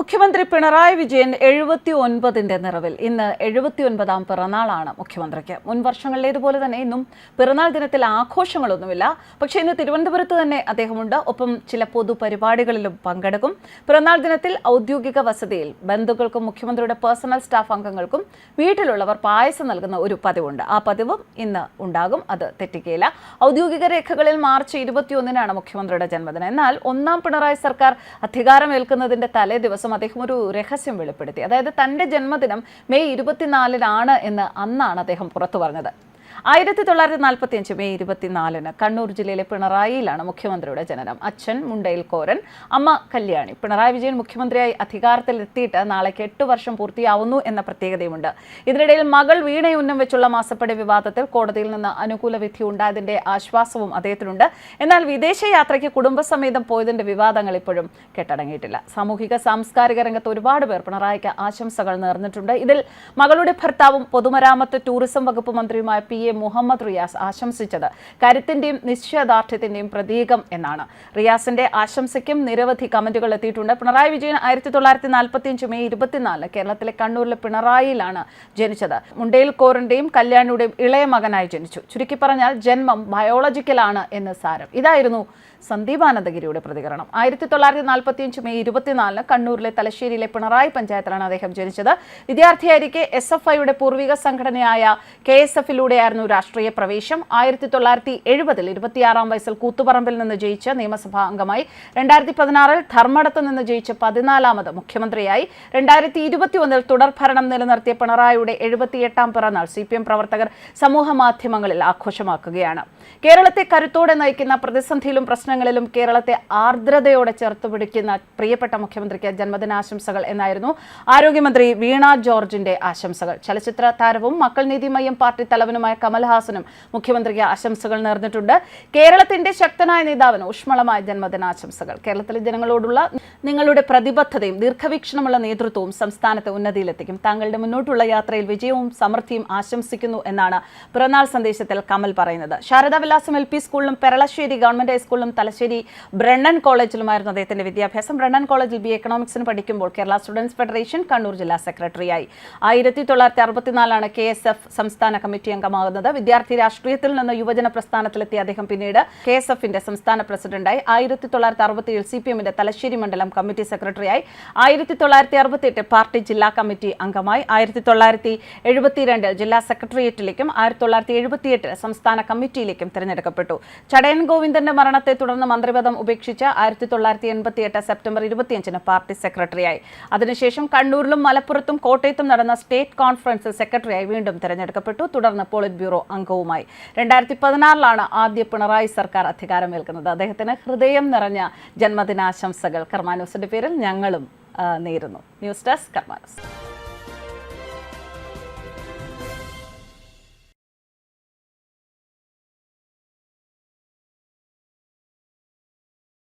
മുഖ്യമന്ത്രി പിണറായി വിജയൻ എഴുപത്തി ഒൻപതിന്റെ നിറവിൽ. ഇന്ന് എഴുപത്തി ഒൻപതാം പിറന്നാളാണ് മുഖ്യമന്ത്രിക്ക്. മുൻ വർഷങ്ങളിലേതുപോലെ തന്നെ ഇന്നും പിറന്നാൾ ദിനത്തിൽ ആഘോഷങ്ങളൊന്നുമില്ല. പക്ഷേ ഇന്ന് തിരുവനന്തപുരത്ത് തന്നെ അദ്ദേഹമുണ്ട്. ഒപ്പം ചില പൊതുപരിപാടികളിലും പങ്കെടുക്കും. പിറന്നാൾ ദിനത്തിൽ ഔദ്യോഗിക വസതിയിൽ ബന്ധുക്കൾക്കും മുഖ്യമന്ത്രിയുടെ പേഴ്സണൽ സ്റ്റാഫ് അംഗങ്ങൾക്കും വീട്ടിലുള്ളവർ പായസം നൽകുന്ന ഒരു പതിവുണ്ട്. ആ പതിവും ഇന്ന് ഉണ്ടാകും. അത് തെറ്റിക്കുകയില്ല ഔദ്യോഗിക രേഖകളിൽ മാർച്ച് ഇരുപത്തിയൊന്നിനാണ് മുഖ്യമന്ത്രിയുടെ ജന്മദിനം. എന്നാൽ ഒന്നാം പിണറായി സർക്കാർ അധികാരമേൽക്കുന്നതിന്റെ തലേ ദിവസം അദ്ദേഹം ഒരു രഹസ്യം വെളിപ്പെടുത്തി. അതായത് തന്റെ ജന്മദിനം മെയ് ഇരുപത്തിനാലിനാണ് എന്ന് അന്നാണ് അദ്ദേഹം പുറത്തു പറഞ്ഞത്. ആയിരത്തി തൊള്ളായിരത്തി നാൽപ്പത്തി അഞ്ച് മെയ് ഇരുപത്തിനാലിന് കണ്ണൂർ ജില്ലയിലെ പിണറായിയിലാണ് മുഖ്യമന്ത്രിയുടെ ജനനം. അച്ഛൻ മുണ്ടയിൽ കോരൻ അമ്മ കല്യാണി. പിണറായി വിജയൻ മുഖ്യമന്ത്രിയായി അധികാരത്തിലെത്തിയിട്ട് നാളേക്ക് എട്ട് വർഷം പൂർത്തിയാവുന്നു എന്ന പ്രത്യേകതയുമുണ്ട്. ഇതിനിടയിൽ മകൾ വീണയുന്നം വെച്ചുള്ള മാസപ്പടി വിവാദത്തിൽ കോടതിയിൽ നിന്ന് അനുകൂല വിധി ഉണ്ടായതിന്റെ ആശ്വാസവും അദ്ദേഹത്തിനുണ്ട്. എന്നാൽ വിദേശയാത്രയ്ക്ക് കുടുംബസമേതം പോയതിന്റെ വിവാദങ്ങൾ ഇപ്പോഴും കെട്ടടങ്ങിയിട്ടില്ല. സാമൂഹിക സാംസ്കാരിക രംഗത്ത് ഒരുപാട് പേർ പിണറായിക്ക് ആശംസകൾ നേർന്നിട്ടുണ്ട്. ഇതിൽ മകളുടെ ഭർത്താവും പൊതുമരാമത്ത് ടൂറിസം വകുപ്പ് മന്ത്രിയുമായ പി. എ. മുഹമ്മദ് റിയാസ് ആശംസിച്ചത്. കരുത്തിന്റെയും നിശ്ചയദാർഢ്യത്തിന്റെയും പ്രതീകം എന്നാണ്. റിയാസിന്റെ ആശംസയ്ക്കും നിരവധി കമന്റുകൾ എത്തിയിട്ടുണ്ട്. പിണറായി വിജയൻ ആയിരത്തി തൊള്ളായിരത്തി നാൽപ്പത്തി അഞ്ച് മെയ് ഇരുപത്തിനാല് കേരളത്തിലെ കണ്ണൂരിലെ പിണറായിയിലാണ് ജനിച്ചത്. മുണ്ടേൽ കോറിന്റെയും കല്യാണിയുടെയും ഇളയ മകനായി ജനിച്ചു. ചുരുക്കി പറഞ്ഞാൽ ജന്മം ബയോളജിക്കലാണ് എന്ന് സാരം. ഇതായിരുന്നു സന്ദീപാനന്ദഗിരിയുടെ പ്രതികരണം. ആയിരത്തി തൊള്ളായിരത്തി നാൽപ്പത്തി അഞ്ച് മെയ് ഇരുപത്തിനാലിന് കണ്ണൂരിലെ തലശ്ശേരിയിലെ പിണറായി പഞ്ചായത്തിലാണ് അദ്ദേഹം ജനിച്ചത്. വിദ്യാർത്ഥിയായിരിക്കെ എസ് എഫ് ഐയുടെ പൂർവിക സംഘടനയായ കെ എസ് എഫിലൂടെയായിരുന്നു രാഷ്ട്രീയ പ്രവേശം ആയിരത്തി തൊള്ളായിരത്തി എഴുപതിൽ ഇരുപത്തിയാറാം വയസ്സിൽ കൂത്തുപറമ്പിൽ നിന്ന് ജയിച്ച നിയമസഭാ അംഗമായി രണ്ടായിരത്തി പതിനാറിൽ ധർമ്മടത്ത് നിന്ന് ജയിച്ച് പതിനാലാമത് മുഖ്യമന്ത്രിയായി രണ്ടായിരത്തി ഇരുപത്തി ഒന്നിൽ തുടർഭരണം നിലനിർത്തിയ പിണറായിയുടെ എഴുപത്തിയെട്ടാം പിറന്നാൾ സി പി എം പ്രവർത്തകർ സമൂഹ മാധ്യമങ്ങളിൽ ആഘോഷമാക്കുകയാണ്. കേരളത്തെ കരുത്തോടെ നയിക്കുന്ന പ്രതിസന്ധിയിലും പ്രശ്നങ്ങളിലും കേരളത്തെ ആർദ്രതയോടെ ചേർത്തുപിടിക്കുന്ന പ്രിയപ്പെട്ട മുഖ്യമന്ത്രിക്ക് ജന്മദിനാശംസകൾ എന്നായിരുന്നു ആരോഗ്യമന്ത്രി വീണ ജോർജിന്റെ ആശംസകൾ. ചലച്ചിത്ര താരവും മക്കൾ നീതി മയ്യം പാർട്ടി തലവനുമായ കമൽഹാസനും മുഖ്യമന്ത്രിക്ക് ആശംസകൾ നേർന്നിട്ടുണ്ട്. കേരളത്തിന്റെ ശക്തനായ നേതാവിന് ഊഷ്മളമായ ജന്മദിനാശംസകൾ കേരളത്തിലെ ജനങ്ങളോടുള്ള നിങ്ങളുടെ പ്രതിബദ്ധതയും ദീർഘവീക്ഷണമുള്ള നേതൃത്വവും സംസ്ഥാനത്തെ ഉന്നതിയിലെത്തിക്കും. താങ്കളുടെ മുന്നോട്ടുള്ള യാത്രയിൽ വിജയവും സമൃദ്ധിയും ആശംസിക്കുന്നു എന്നാണ് പിറന്നാൾ സന്ദേശത്തിൽ കമൽ പറയുന്നത്. ശാരദാവിലാസം എൽ പി സ്കൂളിലും പെരളശ്ശേരി ഗവൺമെന്റ് ഹൈസ്കൂളിലും തലശ്ശേരി ബ്രണ്ണൻ കോളേജിലുമായിരുന്നു അദ്ദേഹത്തിന്റെ വിദ്യാഭ്യാസം. ബ്രണ്ണൻ കോളേജിൽ ബി എക്കണോമിക്സിന് പഠിക്കുമ്പോൾ കേരള സ്റ്റുഡൻസ് ഫെഡറേഷൻ കണ്ണൂർ ജില്ലാ സെക്രട്ടറിയായി. ആയിരത്തി തൊള്ളായിരത്തി അറുപത്തിനാലാണ് കെ എസ് എഫ് സംസ്ഥാന കമ്മിറ്റി അംഗമാകുന്നത്. വിദ്യാർത്ഥി രാഷ്ട്രീയത്തിൽ നിന്ന് യുവജന പ്രസ്ഥാനത്തിലെത്തിയ അദ്ദേഹം പിന്നീട് കെ എസ് എഫിന്റെ സംസ്ഥാന പ്രസിഡന്റായി. ആയിരത്തി തൊള്ളായിരത്തി അറുപത്തിയേഴ് സി പി എമ്മിന്റെ തലശ്ശേരി മണ്ഡലം കമ്മിറ്റി സെക്രട്ടറിയായി. ആയിരത്തി തൊള്ളായിരത്തി അറുപത്തിയെട്ട് പാർട്ടി ജില്ലാ കമ്മിറ്റി അംഗമായി. ആയിരത്തി തൊള്ളായിരത്തി എഴുപത്തിരണ്ട് ജില്ലാ സെക്രട്ടേറിയറ്റിലേക്കും ആയിരത്തി തൊള്ളായിരത്തി എഴുപത്തിയെട്ട് സംസ്ഥാന കമ്മിറ്റിയിലേക്കും തിരഞ്ഞെടുക്കപ്പെട്ടു. ചടയൻ ഗോവിന്ദന്റെ മരണത്തെ തുടർന്ന് മന്ത്രിപദം ഉപേക്ഷിച്ച് ആയിരത്തി തൊള്ളായിരത്തി എൺപത്തിയെട്ട് സെപ്റ്റംബർ ഇരുപത്തിയഞ്ചിന് പാർട്ടി സെക്രട്ടറിയായി. അതിനുശേഷം കണ്ണൂരിലും മലപ്പുറത്തും കോട്ടയത്തും നടന്ന സ്റ്റേറ്റ് കോൺഫറൻസ് സെക്രട്ടറിയായി വീണ്ടും തിരഞ്ഞെടുക്കപ്പെട്ടു. തുടർന്ന് പോളിറ്റ് ബ്യൂറോ അംഗവുമായി. രണ്ടായിരത്തി പതിനാറിലാണ് ആദ്യ പിണറായി സർക്കാർ അധികാരമേൽക്കുന്നത്. അദ്ദേഹത്തിന് ഹൃദയം നിറഞ്ഞ ജന്മദിനാശംസകൾ. കർമാനൂസിന്റെ പേരിൽ ഞങ്ങളും നേരുന്നു. News desk കർമാനൂസ്